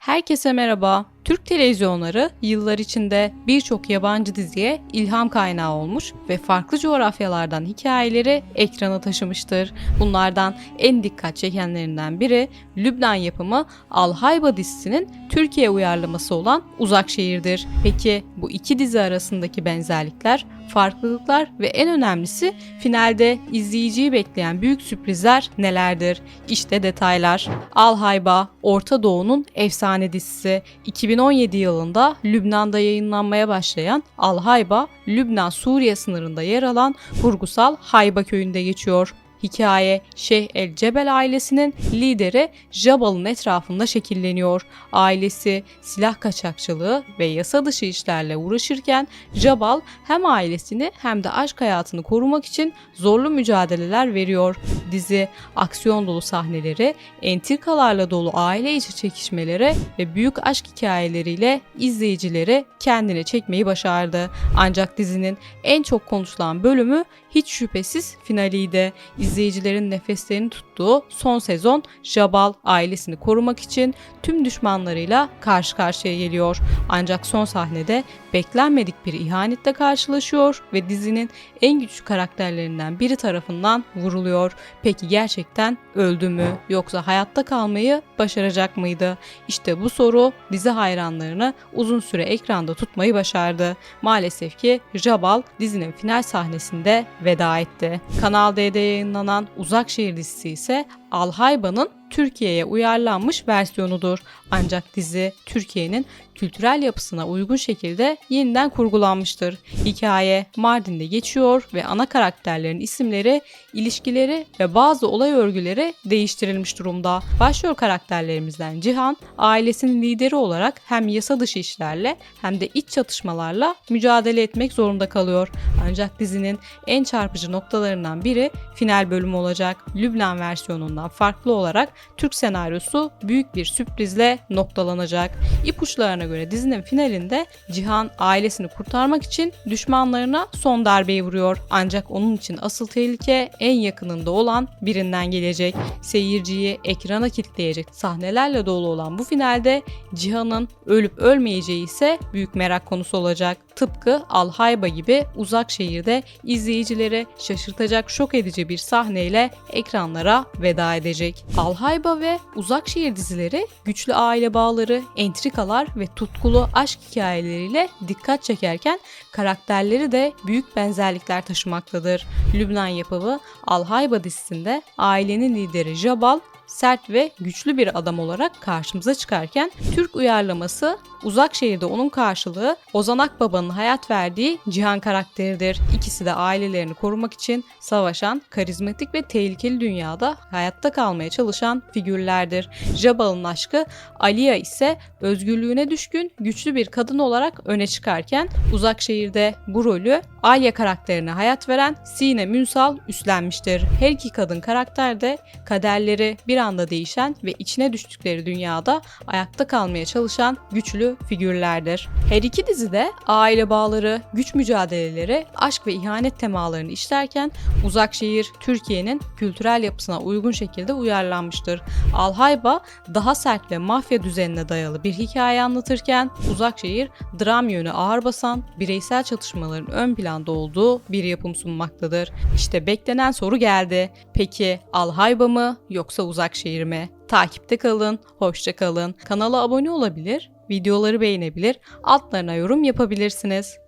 Herkese merhaba. Türk televizyonları yıllar içinde birçok yabancı diziye ilham kaynağı olmuş ve farklı coğrafyalardan hikayeleri ekrana taşımıştır. Bunlardan en dikkat çekenlerinden biri Lübnan yapımı Al-Hayba dizisinin Türkiye uyarlaması olan Uzak Şehir'dir. Peki bu iki dizi arasındaki benzerlikler, farklılıklar ve en önemlisi finalde izleyiciyi bekleyen büyük sürprizler nelerdir? İşte detaylar. Al-Hayba, Orta Doğu'nun efsane dizisi. 2017 yılında Lübnan'da yayınlanmaya başlayan Al-Hayba, Lübnan-Suriye sınırında yer alan Hurgusal Hayba köyünde geçiyor. Hikaye Şeyh El Cebel ailesinin lideri Jabal'ın etrafında şekilleniyor. Ailesi silah kaçakçılığı ve yasa dışı işlerle uğraşırken Jabal hem ailesini hem de aşk hayatını korumak için zorlu mücadeleler veriyor. Dizi aksiyon dolu sahneleri, entrikalarla dolu aile içi çekişmeleri ve büyük aşk hikayeleriyle izleyicileri kendine çekmeyi başardı. Ancak dizinin en çok konuşulan bölümü hiç şüphesiz finaliydi. İzleyicilerin nefeslerini tuttuğu son sezon Jabal ailesini korumak için tüm düşmanlarıyla karşı karşıya geliyor. Ancak son sahnede beklenmedik bir ihanetle karşılaşıyor ve dizinin en güçlü karakterlerinden biri tarafından vuruluyor. Peki gerçekten öldü mü yoksa hayatta kalmayı başaracak mıydı? İşte bu soru dizi hayranlarını uzun süre ekranda tutmayı başardı. Maalesef ki Jabal dizinin final sahnesinde veda etti. Kanal D'de yayınlanan Uzak Şehir dizisi ise Alhayba'nın Türkiye'ye uyarlanmış versiyonudur. Ancak dizi Türkiye'nin kültürel yapısına uygun şekilde yeniden kurgulanmıştır. Hikaye Mardin'de geçiyor ve ana karakterlerin isimleri, ilişkileri ve bazı olay örgüleri değiştirilmiş durumda. Başrol karakterlerimizden Cihan, ailesinin lideri olarak hem yasa dışı işlerle hem de iç çatışmalarla mücadele etmek zorunda kalıyor. Ancak dizinin en çarpıcı noktalarından biri final bölümü olacak. Lübnan versiyonundan farklı olarak Türk senaryosu büyük bir sürprizle noktalanacak. İpuçlarına göre dizinin finalinde Cihan ailesini kurtarmak için düşmanlarına son darbeyi vuruyor. Ancak onun için asıl tehlike en yakınında olan birinden gelecek. Seyirciyi ekrana kilitleyecek sahnelerle dolu olan bu finalde Cihan'ın ölüp ölmeyeceği ise büyük merak konusu olacak. Tıpkı Al-Hayba gibi uzak şehirde izleyicileri şaşırtacak şok edici bir sahneyle ekranlara veda edecek. Al-Hayba ve Uzak Şehir dizileri güçlü aile bağları, entrikalar ve tutkulu aşk hikayeleriyle dikkat çekerken karakterleri de büyük benzerlikler taşımaktadır. Lübnan yapımı Al-Hayba dizisinde ailenin lideri Jabal sert ve güçlü bir adam olarak karşımıza çıkarken Türk uyarlaması Uzak Şehirde onun karşılığı Ozan Akbaba'nın hayat verdiği Cihan karakteridir. İkisi de ailelerini korumak için savaşan, karizmatik ve tehlikeli dünyada hayatta kalmaya çalışan figürlerdir. Jabal'ın aşkı Aliya ise özgürlüğüne düşkün, güçlü bir kadın olarak öne çıkarken Uzak Şehirde bu rolü Alya karakterine hayat veren Sine Münsal üstlenmiştir. Her iki kadın karakter de kaderleri bir anda değişen ve içine düştükleri dünyada ayakta kalmaya çalışan güçlü figürlerdir. Her iki dizide aile bağları, güç mücadeleleri, aşk ve ihanet temalarını işlerken Uzak Şehir Türkiye'nin kültürel yapısına uygun şekilde uyarlanmıştır. Alhayba daha sert ve mafya düzenine dayalı bir hikaye anlatırken Uzak Şehir dram yönü ağır basan, bireysel çatışmaların ön planda olduğu bir yapım sunmaktadır. İşte beklenen soru geldi. Peki Alhayba mı yoksa Uzak Şehir mi? Takipte kalın, hoşça kalın. Kanala abone olabilir, videoları beğenebilir, altlarına yorum yapabilirsiniz.